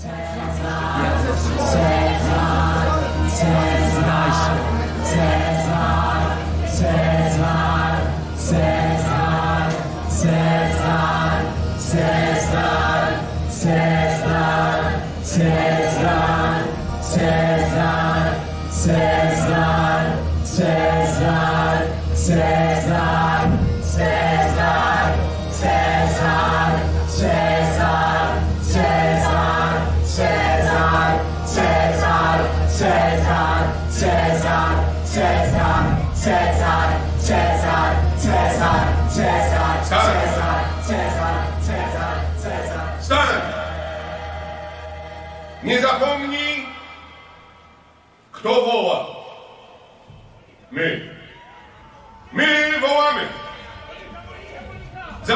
Sesler, sesler, sesler, sesler. Cezar, Cezar, Cezar, Cezar, Cezar, Cezar, Cezar, Cezar, Cezar, Cezar, Cezar, Cezar, Cezar. Stary! Nie zapomnij, kto woła. My. My wołamy. Za